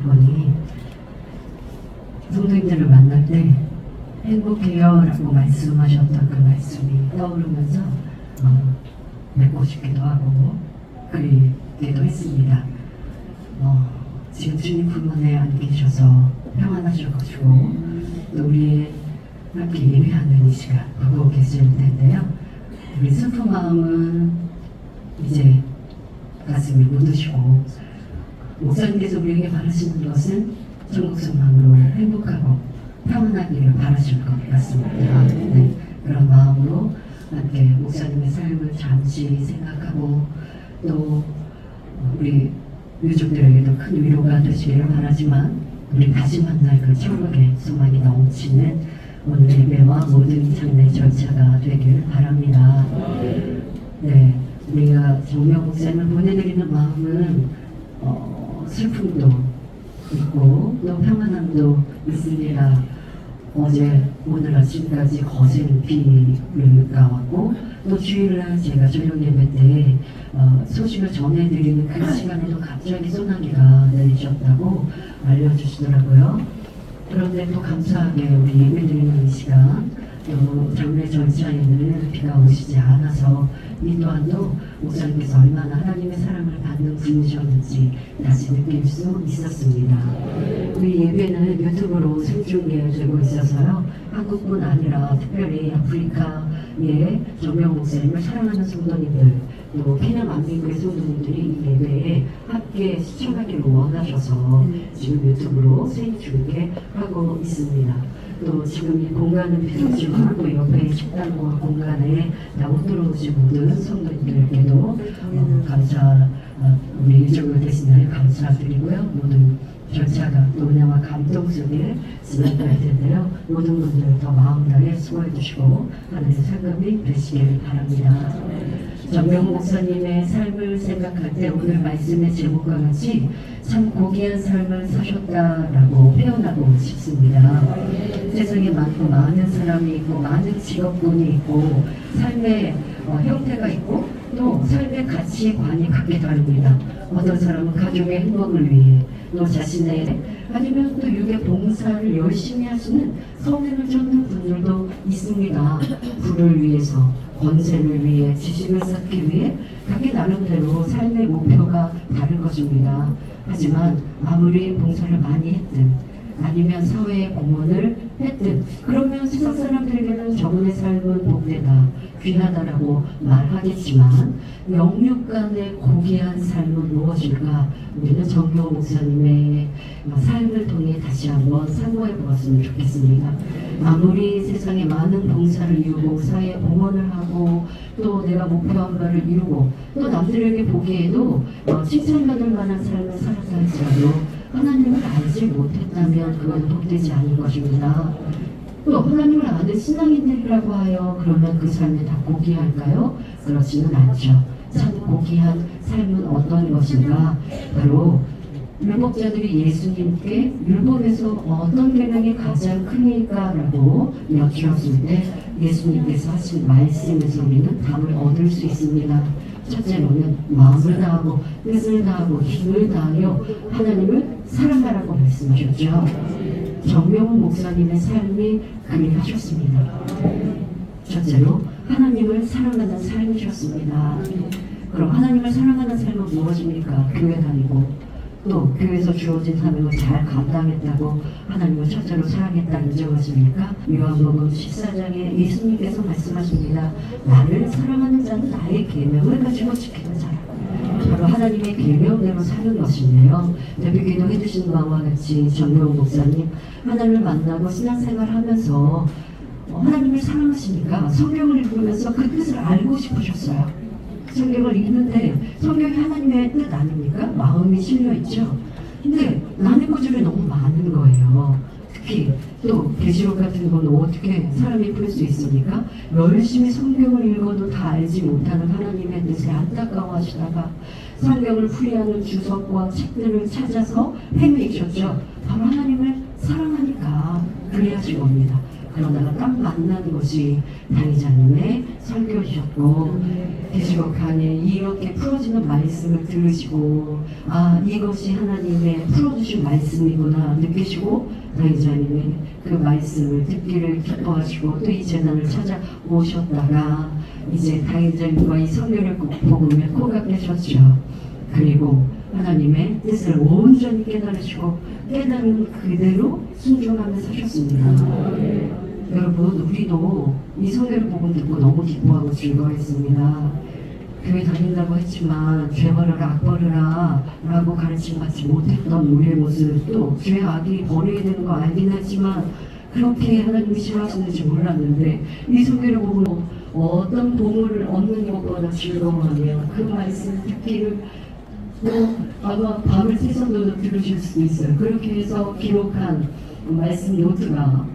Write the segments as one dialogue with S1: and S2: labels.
S1: 분이 성도님들을 만날 때 행복해요 라고 말씀하셨던 그 말씀이 떠오르면서 어, 맺고 싶기도 하고 그리기도 했습니다. 어, 지금 주님 품 안에 안 계셔서 평안하셔가지고 또 우리 함께 예배하는 이 시간 보고 계실 텐데요. 우리 슬픈 마음은 이제 가슴이 묻으시고 목사님께서 우리에게 바라시는 것은 전국성만으로 행복하고 평안하기를 바라실 것 같습니다. 네, 그런 마음으로 함께 목사님의 삶을 잠시 생각하고 또 우리 유족들에게도 큰 위로가 되시기를 바라지만 우리 다시 만날 그 천국의 소망이 넘치는 오늘 예배와 모든 장례 절차가 되길 바랍니다. 네, 우리가 정명 목사님을 보내드리는 마음은 어, 슬픔도 있고 또 평안함도 있으리라 어제 오늘 아침까지 거센 비가 왔고 또 주일날 제가 저녁 예배 때 어, 소식을 전해드리는 그 시간에도 갑자기 소나기가 내리셨다고 알려주시더라고요. 그런데 또 감사하게 우리 예배드리는 이 시간 또 장례 절차에는 비가 오시지 않아서 이 또한도 목사님께서 얼마나 하나님의 사랑을 받는 분이셨는지 다시 느낄 수 있었습니다. 우리 예배는 유튜브로 생중계되고 있어서요. 한국뿐 아니라 특별히 아프리카의 정명 목사님을 사랑하는 성도님들 또 피난 만민교회 성도님들이 이 예배에 함께 시청하기를 원하셔서 지금 유튜브로 생중계 하고 있습니다. 또 지금 이 공간은 비었지만 또 옆에 식당과 공간에 나못 들어오신 모든 성도님들께도 어, 감사 어, 우리 유족을 대신하여 감사드리고요. 모든 절차가 또 은혜와 감동 속에 진행될 텐데요. 모든 분들 더 마음 다해 수고해 주시고 하나님의 상급이 되시길 바랍니다. 정명 목사님의 삶을 생각할 때 오늘 말씀의 제목과 같이 참 고귀한 삶을 사셨다라고 표현하고 싶습니다. 세상에 많고 많은 사람이 있고 많은 직업군이 있고 삶의 어, 형태가 있고 또 삶의 가치관이 각기 다릅니다. 어떤 사람은 가족의 행복을 위해 또 자신의 아니면 또 육의 봉사를 열심히 하시는 성행을 쫓는 분들도 있습니다. 부를 위해서 권세를 위해 지식을 쌓기 위해 각기 나름대로 삶의 목표가 다른 것입니다. 하지만 아무리 봉사를 많이 했든 아니면 사회의 공헌을 했든 그러면 세상 사람들에게는 저분의 삶은 복되다 귀하다라고 말하겠지만 영육 간의 고귀한 삶은 무엇일까 우리는 정교 목사님의 삶을 통해 다시 한번 상고해 보았으면 좋겠습니다 아무리 세상에 많은 봉사를 이루고 사회에 공헌을 하고 또 내가 목표한 바를 이루고 또 남들에게 보기에도 어, 칭찬받을 만한 삶을 살았다 할지라도 하나님을 알지 못했다면 그건 복되지 않을 것입니다. 또 하나님을 아는 신앙인들이라고 하여 그러면 그 삶이 다 고귀할까요? 그렇지는 않죠. 참 고귀한 삶은 어떤 것인가? 바로 율법자들이 예수님께 율법에서 어떤 계명이 가장 크니까라고 여쭈었을 때 예수님께서 하신 말씀에서 우리는 답을 얻을 수 있습니다. 첫째로는 마음을 다하고 뜻을 다하고 힘을 다하여 하나님을 사랑하라고 말씀하셨죠. 정명훈 목사님의 삶이 그리하셨습니다. 첫째로 하나님을 사랑하는 삶이셨습니다. 그럼 하나님을 사랑하는 삶은 무엇입니까? 교회 다니고 또 교회에서 주어진 사명을 잘 감당했다고 하나님을 첫째로 사랑했다 인정하십니까? 요한복음 14장에 예수님께서 말씀하십니다. 나를 사랑하는 자는 나의 계명을 가지고 지키는 자라. 바로 하나님의 계명대로 사는 것인데요. 대비 기도해 주신 바와 같이 정명 목사님 하나님을 만나고 신앙생활하면서 어, 하나님을 사랑하시니까 성경을 읽으면서 그 뜻을 알고 싶으셨어요. 성경을 읽는데 성경이 하나님의 뜻 아닙니까? 마음이 실려 있죠. 근데 남의 구절이 너무 많은 거예요. 특히 또 계시록 같은 건 어떻게 사람이 풀 수 있습니까? 열심히 성경을 읽어도 다 알지 못하는 하나님의 뜻을 안타까워하시다가 성경을 풀이하는 주석과 책들을 찾아서 헤매셨죠. 바로 하나님을 사랑하니까 그래야지 겁니다. 그러다가 딱 만난 것이 당의자님의 설교셨고 계시록 강에 이렇게 풀어지는 말씀을 들으시고 아 이것이 하나님의 풀어주신 말씀이구나 느끼시고 당의자님의 그 말씀을 듣기를 기뻐하시고 또 이 재단을 찾아오셨다가 이제 당의자님과 이 성경을 복음을 고각되셨죠. 그리고 하나님의 뜻을 온전히 깨달으시고 깨달은 그대로 순종하며 사셨습니다. 여러분 우리도 이 성경을 복음 듣고 너무 기뻐하고 즐거워했습니다. 교회 다닌다고 했지만 죄 버려라 악 버려라 라고 가르침 받지 못했던 우리의 모습도 죄 악이 버려야 되는 거 알긴 하지만 그렇게 하나님이 싫어하시는지 몰랐는데 이 성경을 보고 어떤 보물을 얻는 것보다 즐거워하며 그 말씀 듣기를 또 아마 밤을 새서도 들으실 수도 있어요. 그렇게 해서 기록한 말씀 노트가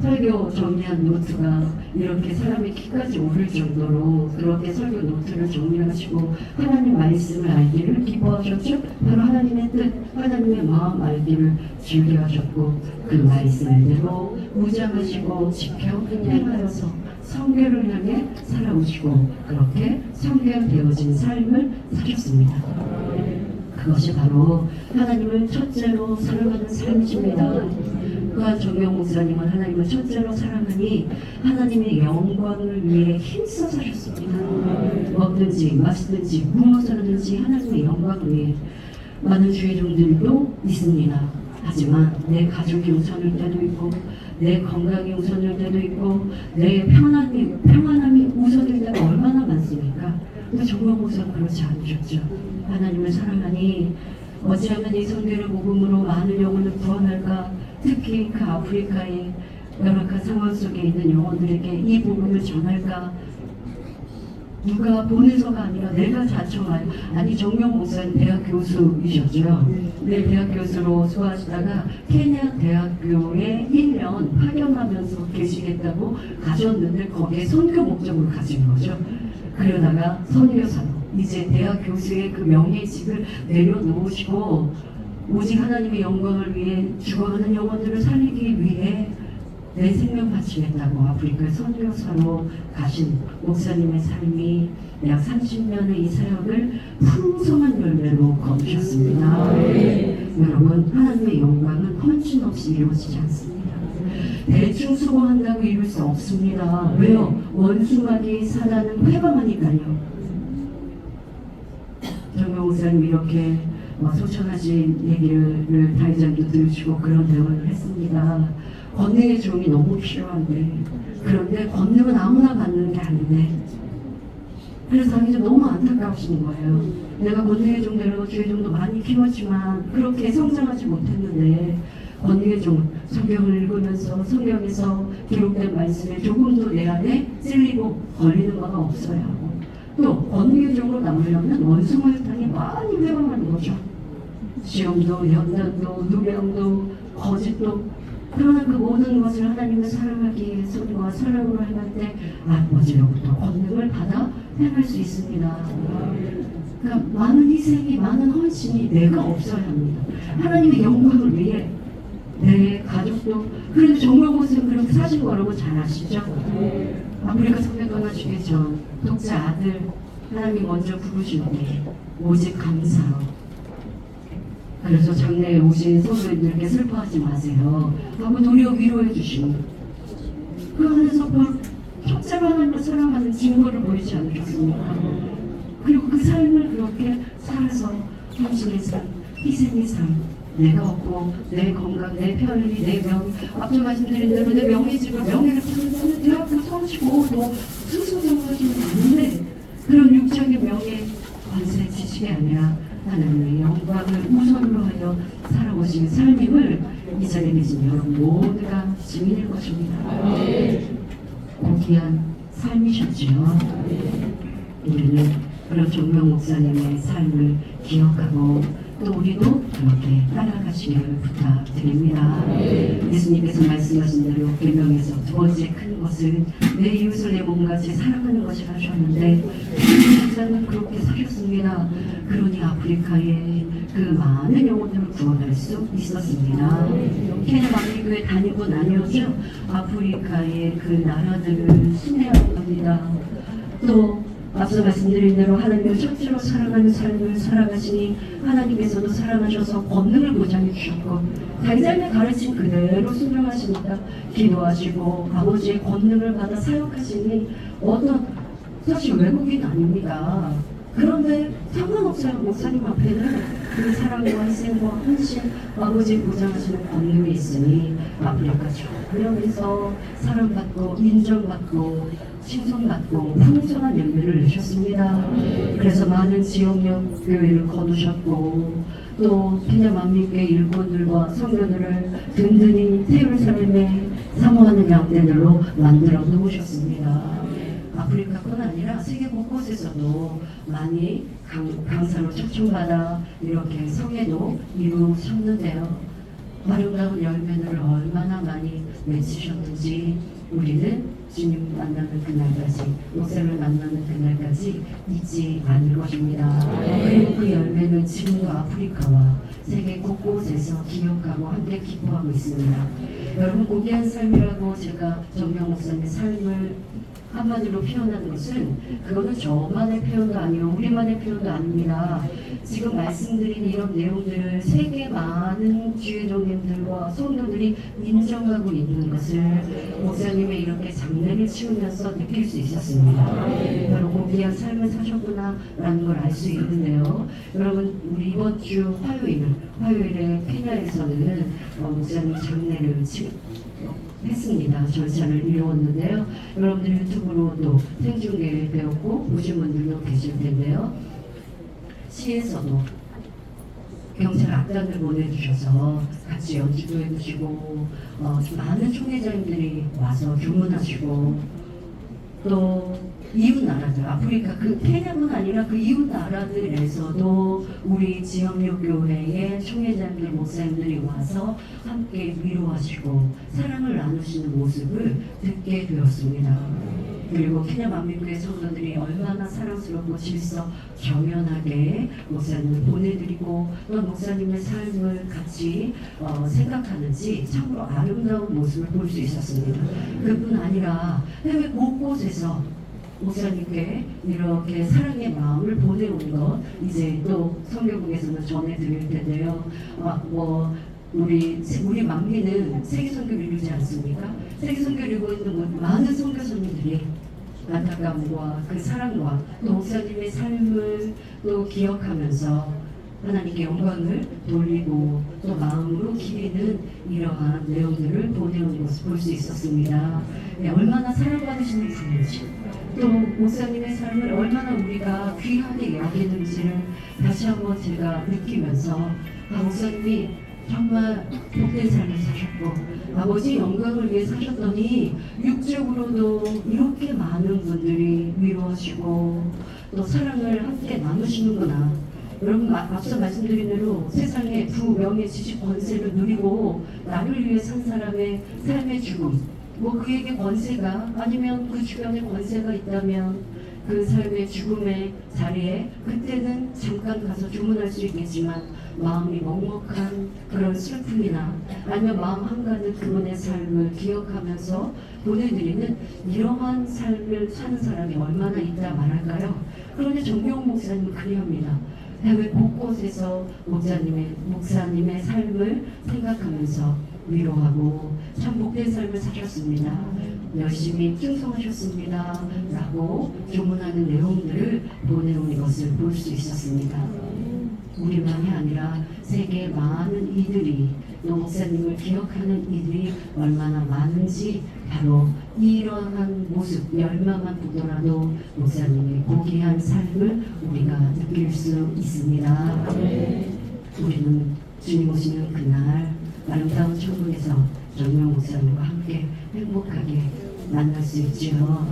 S1: 설교 정리한 노트가 이렇게 사람의 키까지 오를 정도로 그렇게 설교 노트를 정리하시고 하나님 말씀을 알기를 기뻐하셨죠. 바로 하나님의 뜻, 하나님의 마음 알기를 즐겨하셨고 그 말씀대로 무장하시고 지켜 행하여서 성결을 향해 살아오시고 그렇게 성결되어진 삶을 사셨습니다. 그것이 바로 하나님을 첫째로 사랑하는 삶이십니다. 또한 정명 목사님은 하나님을 첫째로 사랑하니 하나님의 영광을 위해 힘써 사셨습니다. 먹든지 마시든지 무엇을 하든지 하나님의 영광을 위해 많은 주의 종들도 있습니다. 하지만 내 가족이 우선일 때도 있고 내 건강이 우선일 때도 있고 내 편안이, 평안함이 우선일 때가 얼마나 많습니까? 근데 정명 목사는 그렇지 않으셨죠. 하나님을 사랑하니 어찌하면 이 성경을 복음으로 많은 영혼을 구원할까 특히 그 아프리카의 열악한 상황 속에 있는 영혼들에게 이 복음을 전할까 누가 보내서가 아니라 내가 자청하여 아니 정명 목사님 대학 교수이셨죠. 네 대학 교수로 수고하시다가 케냐 대학교에 1년 파견하면서 계시겠다고 가셨는데 거기에 선교 목적으로 가신 거죠. 그러다가 선교사로 이제 대학 교수의 그 명예직을 내려놓으시고 오직 하나님의 영광을 위해 죽어가는 영혼들을 살리기 위해 내 생명 바치겠다고 아프리카 선교사로 가신 목사님의 삶이 약 30년의 이 사역을 풍성한 열매로 거두셨습니다. 여러분 하나님의 영광은 헌신 없이 이루어지지 않습니다. 대충 수고한다고 이룰 수 없습니다. 왜요? 원수막이 사단은 회방하니까요. 정명 목사님 이렇게 뭐 소천하신 얘기를 다이장도 들으시고 그런 대화를 했습니다. 권능의 종이 너무 필요한데 그런데 권능은 아무나 받는 게 아닌데 그래서 당연히 너무 안타까우신 거예요. 내가 권능의 종 되려고 주의 종도 많이 키웠지만 그렇게 성장하지 못했는데 권능의 종 성경을 읽으면서 성경에서 기록된 말씀에 조금도 내 안에 찔리고 걸리는 바가 없어요. 또 권능의 종으로 남으려면 당해 많이 회방하는 거죠. 시험도 연단도 누명도 거짓도 그러나 그 모든 것을 하나님을 사랑하기에 손과 사랑으로 행할 때 아버지로부터 권능을 받아 행할 수 있습니다. 그러니까 많은 희생이 많은 헌신이 내가 없어야 합니다. 하나님의 영광을 위해 내 가족도 그래도 정말 곳은 그렇게 사신 거 여러분 잘 아시죠? 아프리카 떠나시기 전 독자 아들 하나님이 먼저 부르실 때 오직 감사로 그래서 장래에 오신 성도님들께 슬퍼하지 마세요. 하고 도리어 위로해 주시고 그 안에서 막 첫째로 하나님을 사랑하는 증거를 보이지 않으셨습니까? 그리고 그 삶을 그렇게 살아서 헌신의 삶, 희생의 삶, 내가 얻고 내 건강, 내 편리, 내 명, 앞서 말씀드린 대로 내 명예직을 명예를 찾는 대학교 서치고 뭐 승소장까지는 아닌데 그런 육적인 명예 관세 지식이 아니라 하나님의 영광을 우선으로 하여 살아오신 삶임을 이 자리에 계신 여러분 모두가 증인일 것입니다. 고귀한 삶이셨지요. 우리는 그런 종명 목사님의 삶을 기억하고 또 우리도 그렇게 따라가시기를 부탁드립니다. 예수님께서 말씀하신 대로 계명에서 두 번째 큰 것은 내 이웃을 내 몸같이 사랑하는 것이 하셨는데 목사는 그렇게 사셨습니다. 그러니 아프리카에 그 많은 영혼들을 구원할 수 있었습니다. 케냐 만민교회 다니고 나뉘었죠. 아프리카의 그 나라들을 순회하고 갑니다. 또 앞서 말씀드린 대로 하나님을 첫째로 사랑하는 삶을 살아가시니 하나님께서도 사랑하셔서 권능을 보장해 주셨고 당장의 가르침 그대로 순종하시니까 기도하시고 아버지의 권능을 받아 사역하시니 어떤 사실 외국인 아닙니다. 그런데 상관없어요. 목사님 앞에는 그 사랑과 희생과 헌신 아버지 보장하시는 권능이 있으니 아프리카 조명에서 사랑받고 인정받고 칭송받고 풍성한 열매를 내셨습니다. 그래서 많은 지역력 교회를 거두셨고 또 만민교회 일꾼들과 성도들을 든든히 세울 삶에 사모하는 양떼들로 만들어 놓으셨습니다. 아프리카뿐 아니라 세계 곳곳에서도 많이 강, 강사로 초청받아 이렇게 성회도 이루셨는데요. 아름다운 열매를 얼마나 많이 맺으셨는지 우리는 주님 만나는 그날까지 목사를 만나는 그날까지 잊지 않을 것입니다. 그리고 그 열매는 지금도 아프리카와 세계 곳곳에서 기억하고 함께 기뻐하고 있습니다. 여러분 고귀한 삶이라고 제가 정명 목사님의 삶을 한마디로 표현하는 것은 그거는 저만의 표현도 아니고 우리만의 표현도 아닙니다. 지금 말씀드린 이런 내용들을 세계 많은 주의종님들과 성도들이 인정하고 있는 것을 목사님의 이렇게 장례를 치우면서 느낄 수 있었습니다. 바로 고귀한 삶을 사셨구나라는 걸 알 수 있는데요. 여러분 우리 이번 주 화요일 화요일에 케냐에서는 어, 목사님 장례를 치 했습니다. 절차를 이루었는데요. 여러분들 유튜브로도 생중계 배웠고 보신 분들도 계실 텐데요. 시에서도 경찰 악단을 보내주셔서 같이 연주도 해주시고 어, 많은 총회장님들이 와서 교문하시고 또 이웃 나라들 아프리카 그 케냐뿐 아니라 그 이웃 나라들에서도 우리 지역력 교회의 총회장들 목사님들이 와서 함께 위로하시고 사랑을 나누시는 모습을 듣게 되었습니다. 그리고 케냐 만민교회 성도들이 얼마나 사랑스럽고 질서 정연하게 목사님을 보내드리고 또 목사님의 삶을 같이 어, 생각하는지 참으로 아름다운 모습을 볼 수 있었습니다. 그뿐 아니라 해외 곳곳에서 목사님께 이렇게 사랑의 마음을 보내온 것 이제 또 성경국에서는 전해드릴 텐데요. 아, 뭐 우리 우리 만민은 세계 선교를 이루지 않습니까? 세계 있는 뭐 많은 선교사님들이 안타까움과 그 사랑과 또 목사님의 삶을 또 기억하면서 하나님께 영광을 돌리고 또 마음으로 기리는 이러한 내용들을 보내온 것을 볼 수 있었습니다. 네, 얼마나 사랑받으시는 분인지 또 목사님의 삶을 얼마나 우리가 귀하게 여기는지를 다시 한번 제가 느끼면서 아, 목사님이 정말 복된 삶을 사셨고 아버지 영광을 위해 사셨더니 육적으로도 이렇게 많은 분들이 위로하시고 또 사랑을 함께 나누시는구나 여러분 마- 앞서 말씀드린 대로 세상의 부, 명예, 지식, 권세를 누리고 나를 위해 산 사람의 삶의 죽음 뭐 그에게 권세가 아니면 그 주변에 권세가 있다면 그 삶의 죽음의 자리에 그때는 잠깐 가서 주문할 수 있겠지만 마음이 먹먹한 그런 슬픔이나 아니면 마음 한가득 그분의 삶을 기억하면서 보내드리는 이러한 삶을 사는 사람이 얼마나 있다 말할까요? 그런데 정경 목사님은 그리합니다. 해외 곳곳에서 목사님의 목사님의 삶을 생각하면서 위로하고 참 복된 삶을 사셨습니다. 열심히 충성하셨습니다. 라고 조문하는 내용들을 보내온 것을 볼 수 있었습니다. 우리만이 아니라 세계 많은 이들이 또 목사님을 기억하는 이들이 얼마나 많은지 바로 이러한 모습 열마만 보더라도 목사님의 고귀한 삶을 우리가 느낄 수 있습니다. 우리는 주님 오시는 그날 아름다운 천국에서 정명 목사님과 함께 행복하게 만날 수 있지요.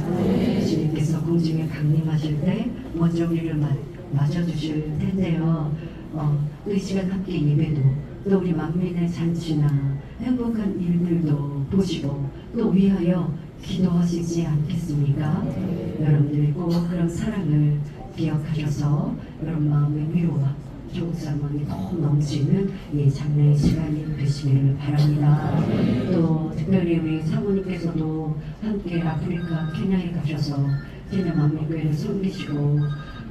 S1: 주님께서 공중에 강림하실 때 먼저 우리를 마- 맞아주실 텐데요. 어, 또이 시간 함께 예배도 또 우리 만민의 잔치나 행복한 일들도 보시고 또 위하여 기도하시지 않겠습니까? 여러분들이 꼭 그런 사랑을 기억하셔서 여러분 마음의 위로와 종사망이 더 넘치는 이 장례의 시간이 되시기를 바랍니다. 또 특별히 우리 사모님께서도 함께 아프리카 케냐에 가셔서 케냐 만민교회를 섬기시고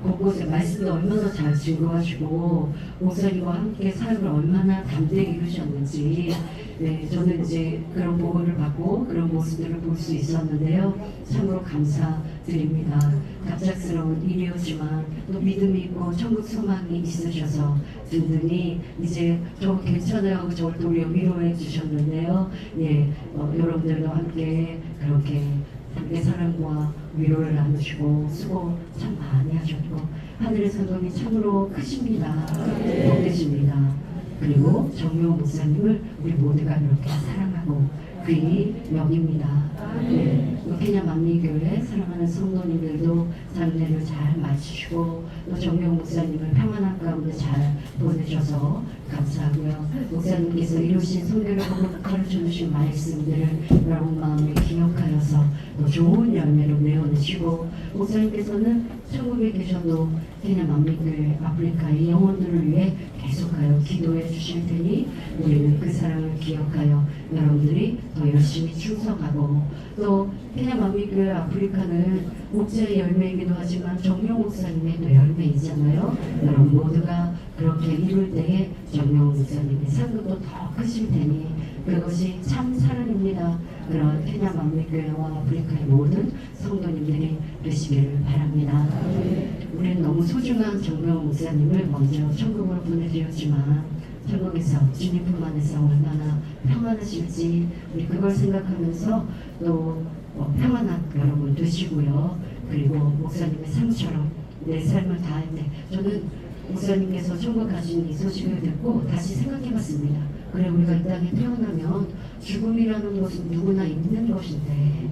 S1: 곳곳에 말씀도 얼마나 잘 증거하시고 목사님과 함께 사역을 얼마나 담대히 이루셨는지 네, 저는 이제 그런 보고를 받고 그런 모습들을 볼 수 있었는데요. 참으로 감사드립니다. 갑작스러운 일이었지만 또 믿음이 있고 천국 소망이 있으셔서 든든히 이제 저 괜찮아요 하고 저를 돌려 위로해 주셨는데요. 예, 어, 여러분들도 함께 그렇게 함께 사랑과 위로를 나누시고 수고 참 많이 하셨고 하늘의 성공이 참으로 크십니다. 복되십니다. 그리고 정묘 목사님을 우리 모두가 그렇게 사랑하고 그이 여깁니다. 네, 케냐 만미교회 사랑하는 성도님들도 장례를 잘 마치시고 또 정묘 목사님을 평안한 가운데 잘 보내셔서 감사하고요. 목사님께서 이루신 성교를 가르쳐 주신 말씀들을 여러분 마음에 기억하여서 또 좋은 열매로 내어내시고 목사님께서는 천국에 계셔도 케냐 만미교회 아프리카의 영혼들을 위해 계속하여 기도해 주실 테니 우리는 그 사랑을 기억하여 여러분들이 더 열심히 충성하고 또 케냐 만미교회 아프리카는 목재의 열매이기도 하지만 정명 목사님의 또 열매이잖아요. 여러분 모두가 그렇게 이룰 때에 정명 목사님의 상급도 더 크실 테니 그것이 참 사랑입니다. 그런 케냐 만미교회와 아프리카의 모든 성도님들이 되시기를 바랍니다. 우리는 너무 소중한 정명 목사님을 먼저 천국으로 보내드렸지만 천국에서 주님 품 안에서 얼마나 평안하실지 우리 그걸 생각하면서 또 어, 평안한 여러분 되시고요. 그리고 목사님의 삶처럼 내 삶을 다할 때 저는 목사님께서 천국 가신 이 소식을 듣고 다시 생각해봤습니다. 그래 우리가 이 땅에 태어나면 죽음이라는 것은 누구나 있는 것인데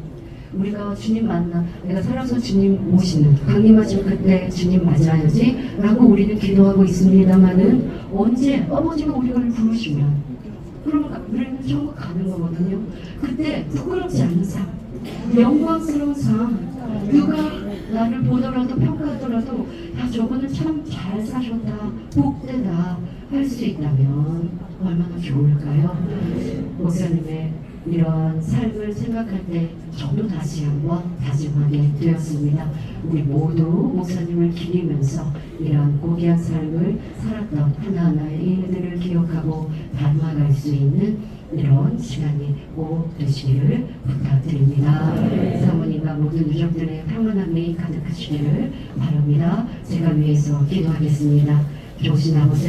S1: 우리가 주님 만나 내가 살아서 주님 모시는 강림하신 그때 주님 맞아야지 라고 우리는 기도하고 있습니다만은 언제 아버지가 우리를 부르시면 그러면 우리는 천국 가는 거거든요. 그때 부끄럽지 않은 삶 영광스러운 삶 누가 나를 보더라도 평가하더라도 야 저거는 참 잘 사셨다 수 있다면 얼마나 좋을까요 목사님의 이런 삶을 생각할 때 저도 다시 한번 다짐하게 되었습니다. 우리 모두 목사님을 기리면서 이런 고귀한 삶을 살았던 하나하나의 일들을 기억하고 닮아갈 수 있는 이런 시간이 꼭 되시기를 부탁드립니다. 사모님과 모든 유족들의 평안함이 가득하시기를 바랍니다. 제가 위해서 기도하겠습니다. 조신 아버지